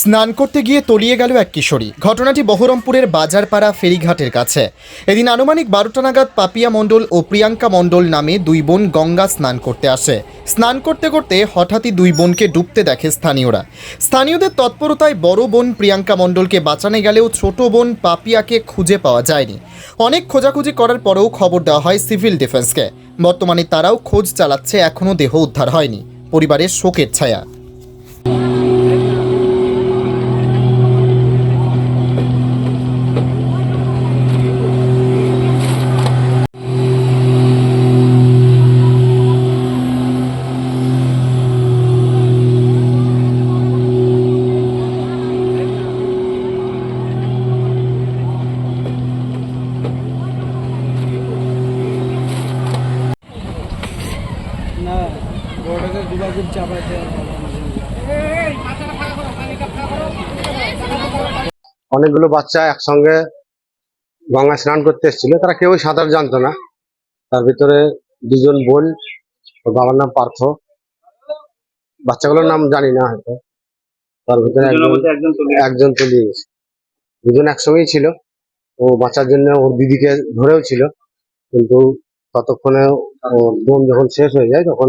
স্নান করতে গিয়ে তলিয়ে গেল এক কিশোরী। ঘটনাটি বহরমপুরের বাজারপাড়া ফেরিঘাটের কাছে। এদিন আনুমানিক বারোটা নাগাদ পাপিয়া মণ্ডল ও প্রিয়াঙ্কা মণ্ডল নামে দুই বোন গঙ্গা স্নান করতে আসে। স্নান করতে করতে হঠাৎই দুই বোনকে ডুবতে দেখে স্থানীয়রা। স্থানীয়দের তৎপরতায় বড় বোন প্রিয়াঙ্কা মণ্ডলকে বাঁচানো গেলেও ছোট বোন পাপিয়াকে খুঁজে পাওয়া যায়নি। অনেক খোঁজাখুঁজি করার পরেও খবর দেওয়া হয় সিভিল ডিফেন্সকে। বর্তমানে তারাও খোঁজ চালাচ্ছে এখনও দেহ উদ্ধার হয়নি। পরিবারের শোকের ছায়া। বড়টাকে দুবার চাপাইতে অনেকগুলো বাচ্চা একসঙ্গে গঙ্গা স্নান করতে এসেছিল। তারা কেউ সাঁতার জানতো না। তার ভিতরে দুজন বোন ওর বাবার নাম পার্থ। বাচ্চাগুলোর নাম জানি না হয়তো। তার ভিতরে একজন একজন তলিয়ে গেছে। দুজন একসঙ্গেই ছিল। ও বাঁচার জন্য ওর দিদিকে ধরেও ছিল। কিন্তু ততক্ষণে ওর বোন যখন শেষ হয়ে যায় তখন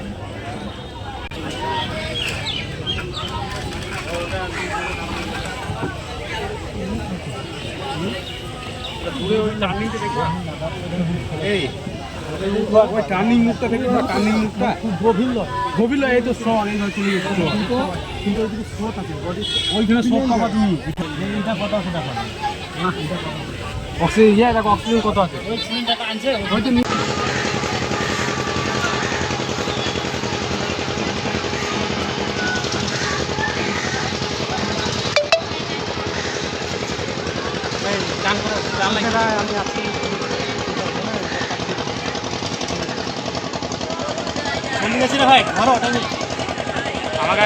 ওই টার্নিং মুখটা দেখে টার্নিং মুখটা? গভীর গভীর এই তো স্রোত এই ধর চলে গেছে কিন্তু ওইদিকে স্রোত আছে ওইখানে স্রোত পাবা তুমি। এটা কত আছে দেখো? অক্সিজেন ইয়ে দেখো অক্সিজেন কত আছে? ওই তো আমি আসছি ভাই ধরো ওটা আমাকে